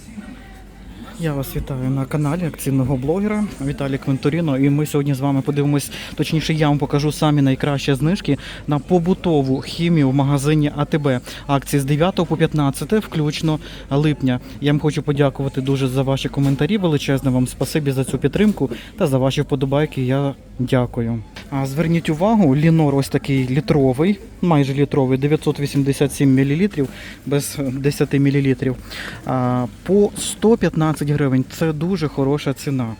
16 minutes. Я вас вітаю на каналі акційного блогера Віталій Квинторіно. І ми сьогодні з вами подивимось, точніше, я вам покажу самі найкращі знижки на побутову хімію в магазині АТБ. Акції з 9 по 15, включно липня. Я вам хочу подякувати дуже за ваші коментарі. Величезне вам спасибі за цю підтримку та за ваші вподобайки. Я дякую. А зверніть увагу, лінор ось такий літровий, майже літровий, 987 мл без 10 мл. По 115 гривень. Це дуже хороша ціна.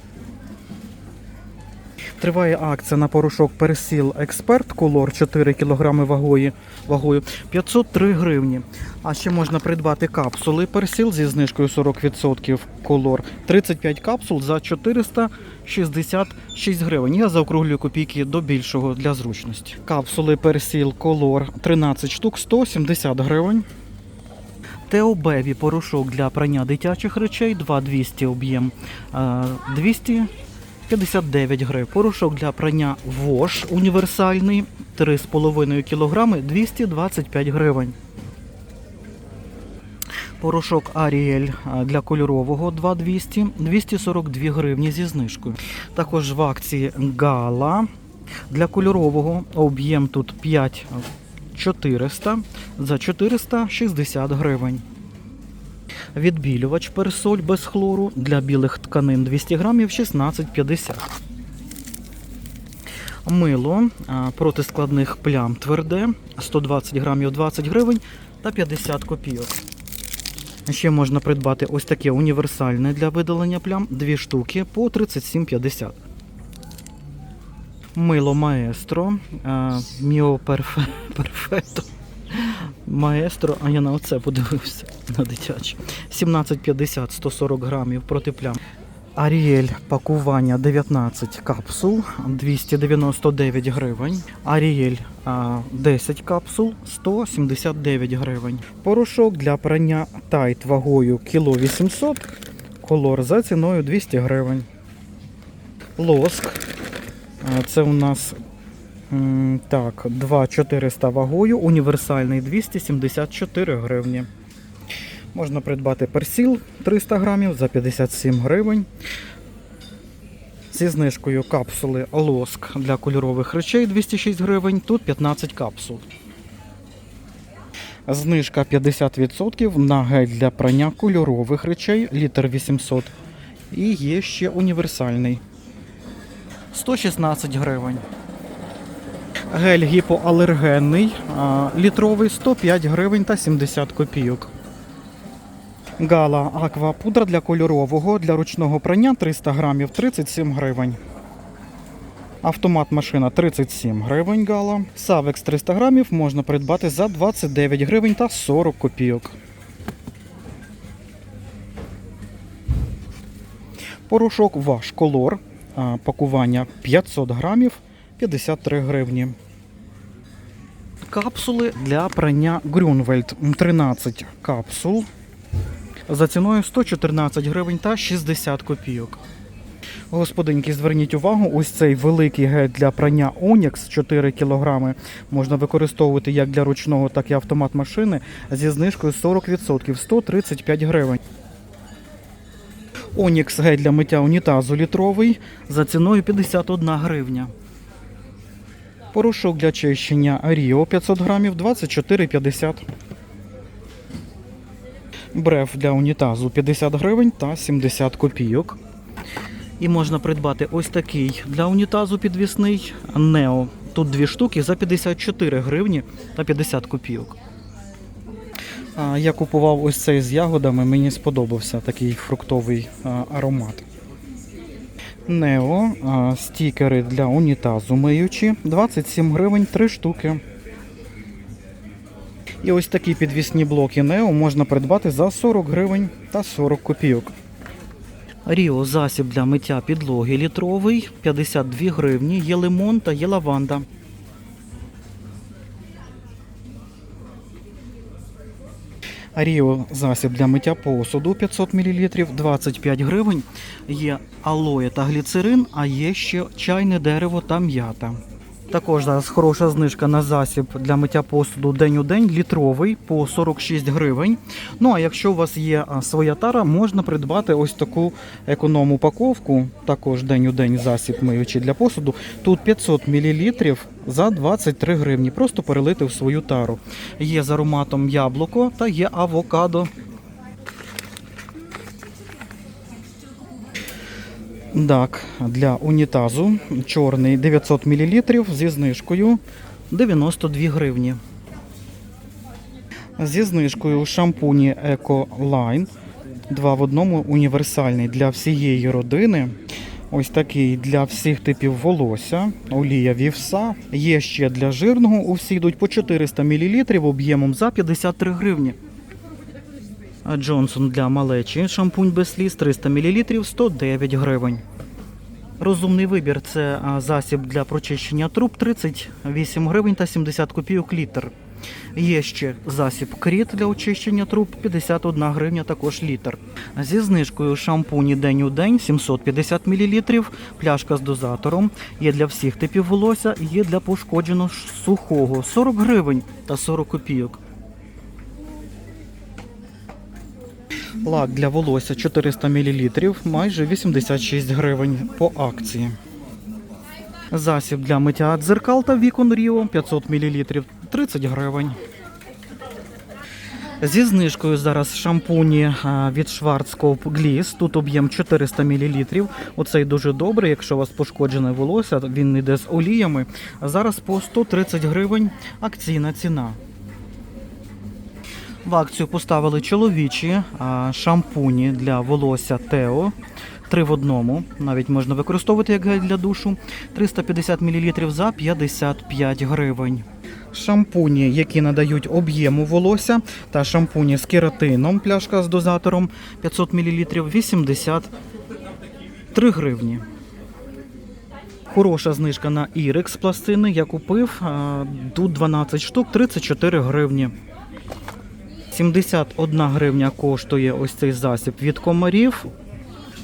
Триває акція на порошок Персіл Експерт Колор 4 кг вагою, вагою 503 гривні. А ще можна придбати капсули Персіл зі знижкою 40% колор 35 капсул за 466 гривень. Я заокруглюю копійки до більшого для зручності. Капсули Персіл Колор 13 штук 170 гривень. Теобеві порошок для прання дитячих речей 2200 об'єм е, 259 гривень. Порошок для прання ВОШ універсальний 3,5 кг 225 гривень. Порошок Аріель для кольорового 2200 242 гривні зі знижкою. Також в акції Гала для кольорового об'єм тут 5 400 за 460 гривень. Відбілювач персоль без хлору для білих тканин 200 грамів 16,50. Мило проти складних плям тверде 120 грамів 20 гривень та 50 копійок. Ще можна придбати ось таке універсальне для видалення плям, дві штуки по 37,50. Мило маестро, Міо Перфето. Маестро, а я на оце подивився на дитяче. 17,50 140 грамів проти плям. Аріель пакування 19 капсул 299 гривень. Аріель 10 капсул 179 гривень. Порошок для прання тайт вагою кіло 800 колор за ціною 200 гривень. Лоск. Це у нас так, 2400 вагою, універсальний 274 гривні. Можна придбати персіл 300 грамів за 57 гривень. Зі знижкою капсули лоск для кольорових речей 206 гривень, тут 15 капсул. Знижка 50% на гель для прання кольорових речей літр 800. І є ще універсальний 116 гривень. Гель гіпоалергенний літровий 105 гривень та 70 копійок. Гала Аква пудра для кольорового для ручного прання 300 грамів 37 гривень. Автомат машина 37 гривень гала. Савекс 300 грамів можна придбати за 29 гривень та 40 копійок. Порошок ваш колор. Пакування 500 грамів 53 гривні. Капсули для прання Грюнвельд 13 капсул за ціною 114 гривень та 60 копійок. Господинки, зверніть увагу, ось цей великий гель для прання Onyx 4 кг можна використовувати як для ручного, так і автомат машини зі знижкою 40% 135 гривень. Onyx гель для миття унітазу літровий за ціною 51 гривня. Порошок для чищення Ріо 500 грамів 24,50. Бреф для унітазу 50 гривень та 70 копійок. І можна придбати ось такий для унітазу підвісний Нео. Тут дві штуки за 54 гривні та 50 копійок. Я купував ось цей з ягодами, мені сподобався такий фруктовий аромат. Нео, стікери для унітазу миючі, 27 гривень 3 штуки. І ось такі підвісні блоки Нео можна придбати за 40 гривень та 40 копійок. Ріо засіб для миття підлоги літровий, 52 гривні, є лимон та є лаванда. Ріо засіб для миття посуду 500 мл 25 гривень. Є алоє та гліцерин, а є ще чайне дерево та м'ята. Також зараз хороша знижка на засіб для миття посуду день у день, літровий по 46 гривень. Ну а якщо у вас є своя тара, можна придбати ось таку економ упаковку, також день у день засіб миючий для посуду. Тут 500 мл за 23 гривні. Просто перелити в свою тару. Є з ароматом яблуко та є авокадо. Так, для унітазу чорний 900 мл зі знижкою 92 гривні. Зі знижкою шампуні Eco Line 2 в одному універсальний для всієї родини. Ось такий для всіх типів волосся, олія вівса. Є ще для жирного. Усі йдуть по 400 мл об'ємом за 53 гривні. Джонсон для малечі шампунь без сліз 300 мл 109 гривень. Розумний вибір це засіб для прочищення труб 38 гривень та 70 копійок літр. Є ще засіб кріт для очищення труб 51 гривня також літр. Зі знижкою шампуні день у день 750 мл, пляшка з дозатором. Є для всіх типів волосся, є для пошкодженого сухого 40 гривень та 40 копійок. Лак для волосся 400 мл, майже 86 гривень по акції. Засіб для миття дзеркал та вікон Ріо 500 мл 30 гривень. Зі знижкою зараз шампуні від Schwarzkopf Gliss. Тут об'єм 400 мл. Оцей дуже добрий, якщо у вас пошкоджене волосся, він йде з оліями. Зараз по 130 гривень акційна ціна. В акцію поставили чоловічі шампуні для волосся Тео. Три в одному. Навіть можна використовувати як гель для душу. 350 мл за 55 гривень. Шампуні, які надають об'єму волосся, та шампуні з кератином, пляшка з дозатором 500 мл 83 гривні. Хороша знижка на Ірекс пластини. Я купив. Тут 12 штук, 34 гривні. 71 гривня коштує ось цей засіб від комарів,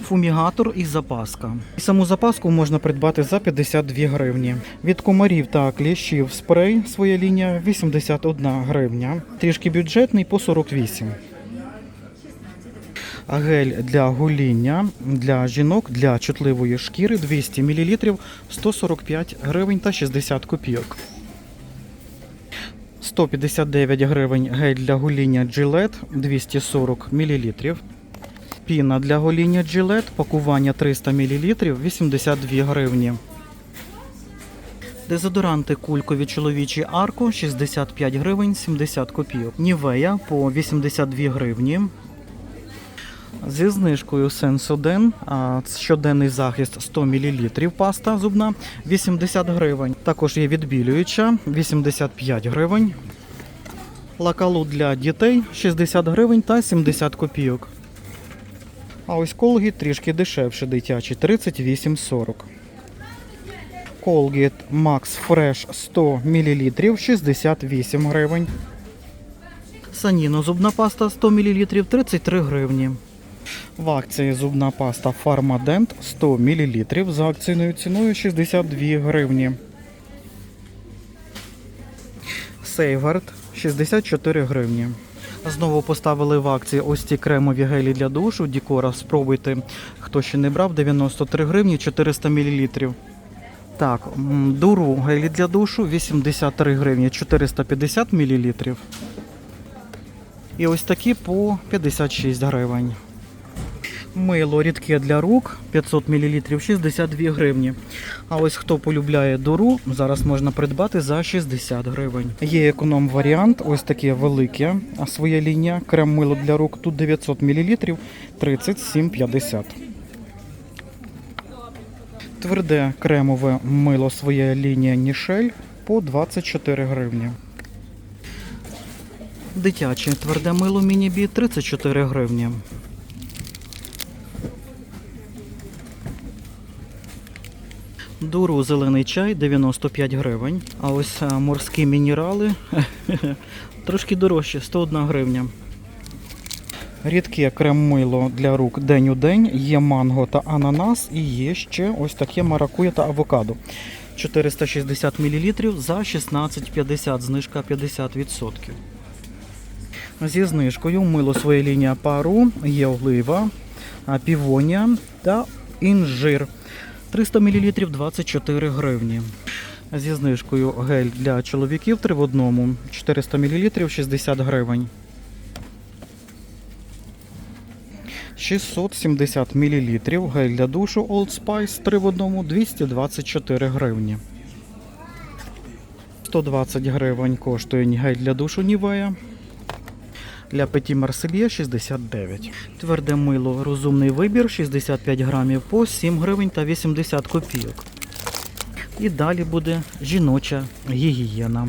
фумігатор і запаска. І саму запаску можна придбати за 52 гривні. Від комарів та кліщів спрей своя лінія 81 гривня. Трішки бюджетний по 48. А гель для гоління для жінок для чутливої шкіри 200 мл 145 гривень та 60 копійок. 159 гривень гель для гоління Gillette 240 мл. Піна для гоління Gillette, пакування 300 мл 82 гривні. Дезодоранти кулькові чоловічі арко 65 гривень 70 копійок. Нівея по 82 гривні. Зі знижкою Сенсоден, а, щоденний захист 100 мл паста зубна 80 гривень. Також є відбілююча 85 гривень. Лакалу для дітей 60 гривень та 70 копійок. А ось Colgate трішки дешевше дитячий 38,40. Colgate Max Fresh 100 мл 68 гривень. Саніно зубна паста 100 мл 33 гривні. В акції зубна паста Pharmadent 100 мл за акційною ціною 62 гривні. Сейгард 64 гривні. Знову поставили в акції ось ці кремові гелі для душу. Дікора спробуйте, хто ще не брав, 93 гривні 400 мл. Так, дуру гелі для душу 83 гривні 450 мл. І ось такі по 56 гривень. Мило рідке для рук 500 мл 62 гривні. А ось хто полюбляє дуру, зараз можна придбати за 60 гривень. Є економ варіант, ось таке велике, а своя лінія. Крем мило для рук тут 900 мл 37,50. Тверде кремове мило своя лінія Нішель по 24 гривні. Дитяче тверде мило міні-бі 34 гривні. Дуру зелений чай 95 гривень. А ось морські мінерали трошки дорожче 101 гривня. Рідке крем-мило для рук день у день. Є манго та ананас, і є ще ось таке маракуя та авокадо. 460 мл за 16,50, знижка 50%. Зі знижкою мило своє лінія пару, є олива, а, півонія та інжир. 300 мл 24 гривні. Зі знижкою гель для чоловіків 3 в одному 400 мл 60 гривень. 670 мл гель для душу Old Spice 3 в одному 224 гривні. 120 гривень коштує гель для душу Нівея. Для Петі Марсельє 69. Тверде мило розумний вибір 65 грамів по 7 гривень та 80 копійок. І далі буде жіноча гігієна.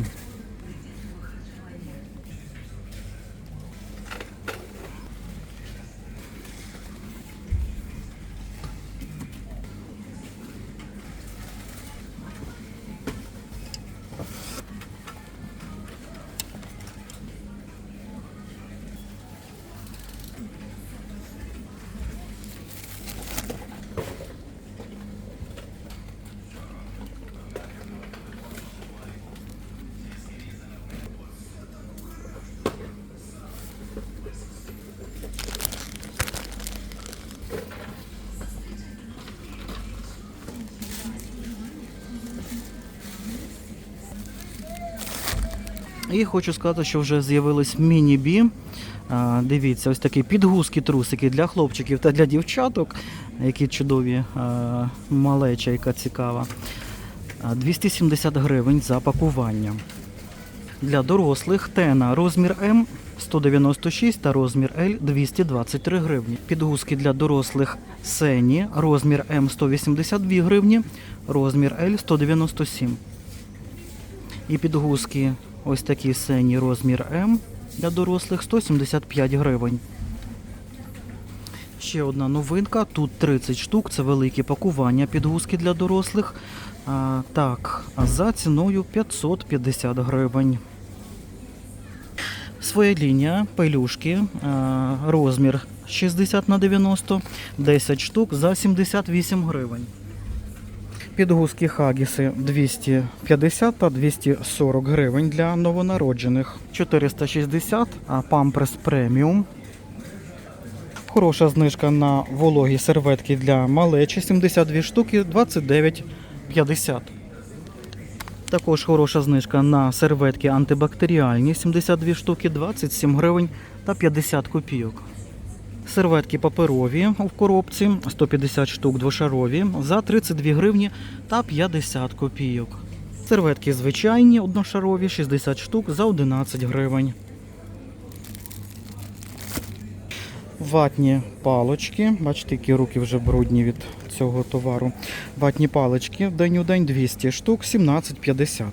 І хочу сказати, що вже з'явились міні-бі. Дивіться, ось такі підгузки трусики для хлопчиків та для дівчаток, які чудові, малеча, яка цікава. 270 гривень за пакування. Для дорослих тена розмір М 196 та розмір L 223 гривні. Підгузки для дорослих Сені розмір М 182 гривні, розмір L 197. І підгузки ось такі сині розмір М для дорослих 175 гривень. Ще одна новинка. Тут 30 штук, це великі пакування підгузки для дорослих. А, так, за ціною 550 гривень. Своя лінія, пелюшки, а, розмір 60 на 90, 10 штук за 78 гривень. Підгузки Хагіси 250 та 240 гривень для новонароджених. 460, а Памперс преміум. Хороша знижка на вологі серветки для малечі 72 штуки 29,50. Також хороша знижка на серветки антибактеріальні 72 штуки 27 гривень та 50 копійок. Серветки паперові в коробці 150 штук двошарові за 32 гривні та 50 копійок. Серветки звичайні одношарові 60 штук за 11 гривень. Ватні палочки. Бачите, які руки вже брудні від цього товару. Ватні палички день у день 200 штук 17,50.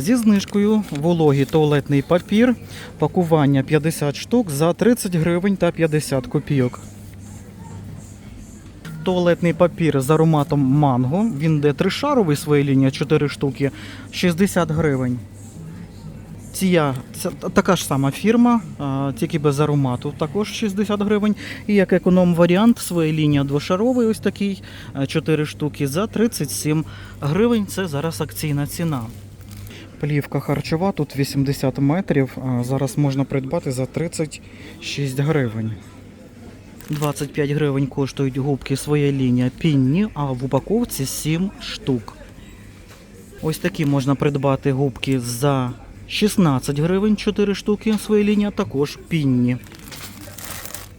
Зі знижкою вологий туалетний папір, пакування 50 штук за 30 гривень та 50 копійок. Туалетний папір з ароматом манго. Він де тришаровий своя лінія 4 штуки 60 гривень. Ція це така ж сама фірма, тільки без аромату, також 60 гривень. І як економ-варіант, своя лінія двошаровий, ось такий, 4 штуки за 37 гривень. Це зараз акційна ціна. Плівка харчова, тут 80 метрів. Зараз можна придбати за 36 гривень. 25 гривень коштують губки своя лінія пінні, а в упаковці 7 штук. Ось такі можна придбати губки за 16 гривень 4 штуки. Своя лінія також пінні.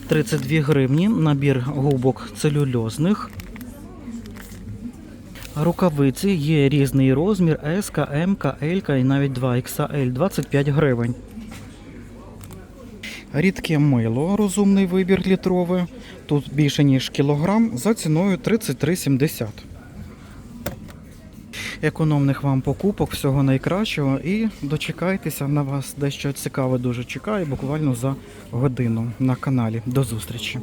32 гривні набір губок целюльозних. Рукавиці є різний розмір S, M, L і навіть 2XL 25 гривень. Рідке мило, розумний вибір літрове. Тут більше ніж кілограм за ціною 33,70. Економних вам покупок, всього найкращого і дочекайтеся на вас дещо цікаве дуже чекає буквально за годину на каналі. До зустрічі!